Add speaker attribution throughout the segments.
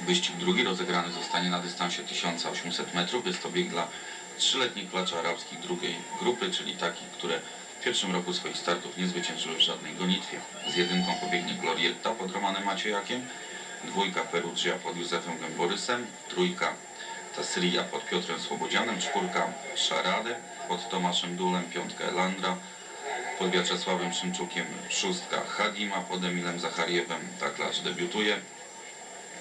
Speaker 1: Wyścig drugi rozegrany zostanie na dystansie 1800 metrów. Jest to bieg dla trzyletnich klaczy arabskich drugiej grupy, czyli takich, które w pierwszym roku swoich startów nie zwyciężyły w żadnej gonitwie. Z jedynką pobiegnie Glorietta pod Romanem Maciejakiem, dwójka Perugia pod Józefem Gęborysem, trójka Tasria pod Piotrem Słobodzianem, czwórka Szarady pod Tomaszem Dulem, piątka Elandra pod Wiaczesławem Szymczukiem, szóstka Hadima pod Emilem Zachariewem, ta klacz debiutuje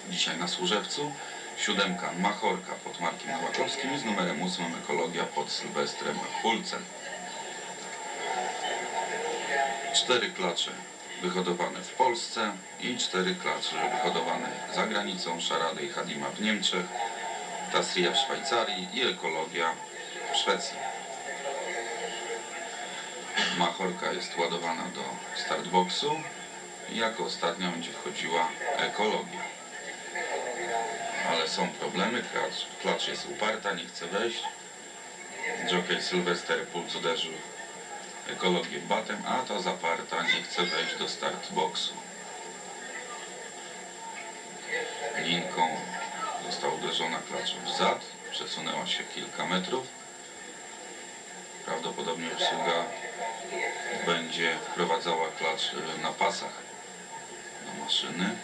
Speaker 1: dzisiaj na Służewcu, siódemka Machorka pod Markiem Nowakowskim z numerem ósmym Ekologia pod Sylwestrem Pulcem. Cztery klacze wyhodowane w Polsce i cztery klacze wyhodowane za granicą, Szarady i Hadima w Niemczech, Tasria w Szwajcarii i Ekologia w Szwecji. Machorka jest ładowana do startboxu i jako ostatnia będzie wchodziła ekologia. Są problemy, klacz, klacz jest uparta, nie chce wejść. Jockey Sylwester Pulc uderzył ekologię batem, a ta zaparta nie chce wejść do startboxu. Linką została uderzona klaczą w zad, przesunęła się kilka metrów. Prawdopodobnie obsługa będzie wprowadzała klacz na pasach do maszyny.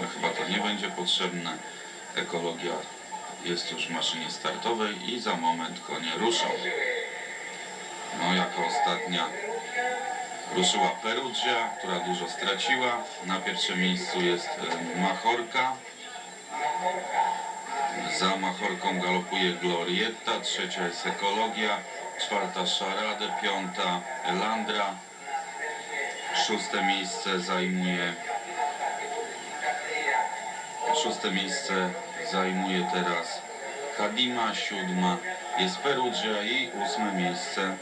Speaker 1: No, chyba to nie będzie potrzebne. Ekologia jest już w maszynie startowej i za moment konie ruszą. No jako ostatnia ruszyła Perugia, która dużo straciła. Na pierwszym miejscu jest Machorka. Za Machorką galopuje Glorietta, trzecia jest Ekologia, czwarta Szarade, piąta Elandra, szóste miejsce zajmuje szóste miejsce zajmuje teraz Hadima, siódma jest Perugia i ósme miejsce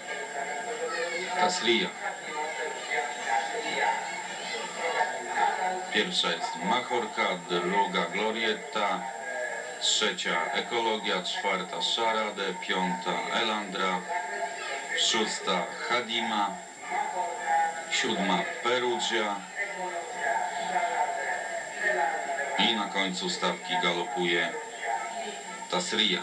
Speaker 1: Tasria. Pierwsza jest Machorka, druga Glorietta, trzecia Ekologia, czwarta Szaradę, piąta Elandra, szósta Hadima, siódma Perugia i na końcu stawki galopuje Tasria.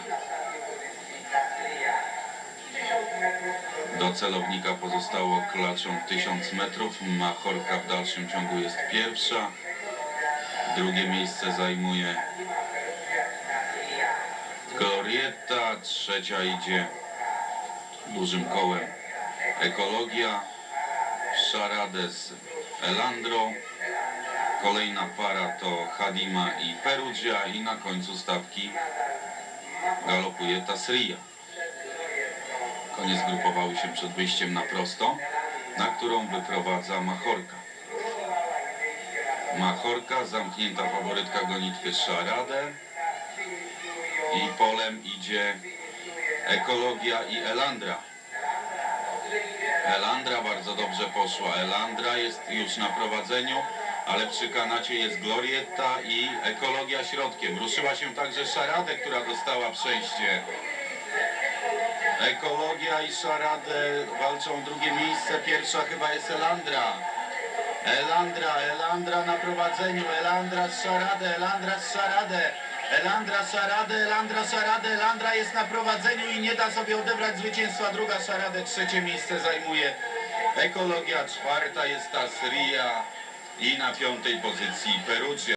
Speaker 1: Do celownika pozostało klaczą 1000 metrów. Machorka w dalszym ciągu jest pierwsza. Drugie miejsce zajmuje Glorietta. Trzecia idzie dużym kołem Ekologia. Szaradę z Elandro. Kolejna para to Hadima i Perugia i na końcu stawki galopuje Tasria. Konie zgrupowały się przed wyjściem na prosto, na którą wyprowadza Machorka. Machorka, zamknięta faworytka gonitwy Szaradę i polem idzie Ekologia i Elandra. Elandra bardzo dobrze poszła. Elandra jest już na prowadzeniu, ale przy kanacie jest Glorietta i Ekologia środkiem. Ruszyła się także Szaradę, która dostała przejście. Ekologia i Szaradę walczą drugie miejsce. Pierwsza chyba jest Elandra. Elandra, Elandra na prowadzeniu. Elandra z Szaradę, Elandra z Szaradę. Elandra Szaradę, Elandra Szaradę, Elandra jest na prowadzeniu i nie da sobie odebrać zwycięstwa. Druga Szaradę, trzecie miejsce zajmuje Ekologia, czwarta jest Tasria i na piątej pozycji Perugia.